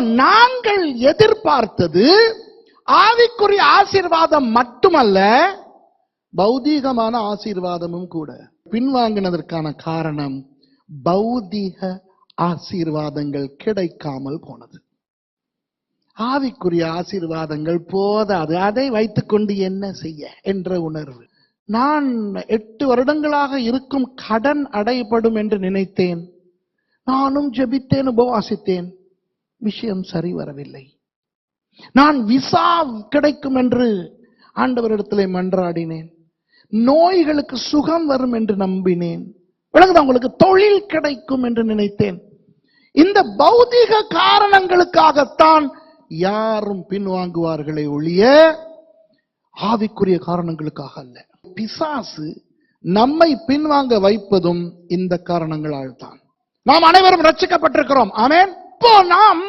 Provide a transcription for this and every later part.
நாங்கள் எதிர்பார்த்தது ஆவிக்குரிய ஆசீர்வாதம் மட்டுமல்ல பௌதீகமான ஆசீர்வாதமும் கூட. பின்வாங்கினதற்கான காரணம் பௌதீக ஆசீர்வாதங்கள் கிடைக்காமல் போனது. ஆவிக்குரிய ஆசீர்வாதங்கள் போதாது அதை வைத்துக்கொண்டு என்ன செய்ய என்ற உணர்வு. நான் எட்டு வருடங்களாக இருக்கும் கடன் அடைபடும் என்று நினைத்தேன். நானும் ஜெபித்தேன் உபவாசித்தேன். விஷயம் சரி வரவில்லை. நான் விசா கிடைக்கும் என்று ஆண்டவரிடத்திலே மன்றாடினேன். நோய்களுக்கு சுகம் வரும் என்று நம்பினேன். விளங்குதா உங்களுக்கு தொழில் கிடைக்கும் என்று நினைத்தேன். இந்த பௌதிக காரணங்களுக்காகத்தான் யாரும் பின்வாங்குவார்களே ஒழிய ஆவிக்குரிய காரணங்களுக்காக அல்ல. பிசாசு நம்மை பின்வாங்க வைப்பதும் இந்த காரணங்களால் தான் நாம் அனைவரும் ரட்சிக்கப்பட்டிருக்கிறோம். ஆமேன். எப்போ நாம்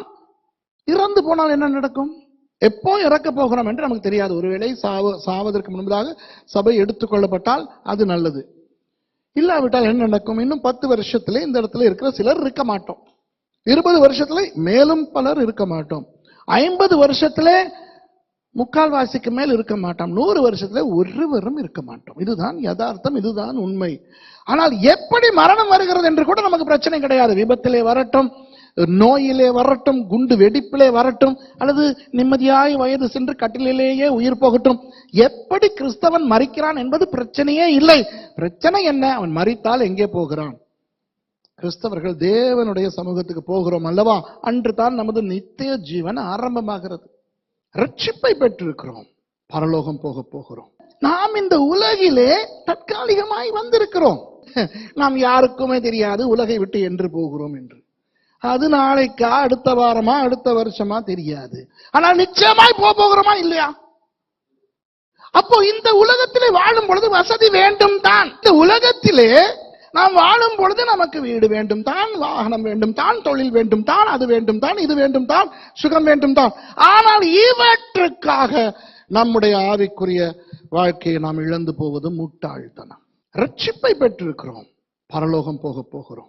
இறந்து போனால் என்ன நடக்கும்? எப்போ இறக்க போகிறோம் என்று நமக்கு தெரியாது. ஒருவேளை சாவ சாவதற்கு முன்பதாக சபை எடுத்துக்கொள்ளப்பட்டால் அது நல்லது. இல்லாவிட்டால் என்ன நடக்கும்? இன்னும் பத்து வருஷத்துல இந்த இடத்துல இருக்கிற சிலர் இருக்க மாட்டோம். இருபது வருஷத்துல மேலும் பலர் இருக்க மாட்டோம். ஐம்பது வருஷத்துல முக்கால்வாசிக்கு மேல் இருக்க மாட்டோம். நூறு வருஷத்துல ஒருவரும் இருக்க மாட்டோம். இதுதான் யதார்த்தம் இதுதான் உண்மை. ஆனால் எப்படி மரணம் வருகிறது என்று கூட நமக்கு பிரச்சனை கிடையாது. விபத்திலே வரட்டும் நோயிலே வரட்டும் குண்டு வெடிப்பிலே வரட்டும் அல்லது நிம்மதியாய் வயது சென்று கட்டிலேயே உயிர் போகட்டும். எப்படி கிறிஸ்தவன் மறிக்கிறான் என்பது பிரச்சனையே இல்லை. பிரச்சனை என்ன? அவன் மறித்தால் எங்கே போகிறான்? கிறிஸ்தவர்கள் தேவனுடைய சமூகத்துக்கு போகிறோம் அல்லவா? அன்று தான் நமது நித்திய ஜீவன் ஆரம்பமாகிறது. ரட்சிப்பை பெற்றிருக்கிறோம். பரலோகம் போக போகிறோம். நாம் இந்த உலகிலே தற்காலிகமாய் வந்திருக்கிறோம். நாம் யாருக்குமே தெரியாது உலகை விட்டு என்று போகிறோம் என்று. அது நாளைக்கா அடுத்த வாரமா அடுத்த வருஷமா தெரியாது. ஆனால் நிச்சயமாய் போக போகிறோமா இல்லையா? அப்போ இந்த உலகத்திலே வாழும் பொழுது வசதி வேண்டும் தான். இந்த உலகத்திலே நாம் வாழும் பொழுது நமக்கு வீடு வேண்டும் தான் வாகனம் வேண்டும் தான் தொழில் வேண்டும் தான் அது வேண்டும் தான் இது வேண்டும் தான் சுகம் வேண்டும் தான். ஆனால் இவற்றுக்காக நம்முடைய ஆவிக்குரிய வாழ்க்கையை நாம் இழந்து போவது முட்டாள்தனம். ரட்சிப்பை பெற்றிருக்கிறோம். பரலோகம் போக போகிறோம்.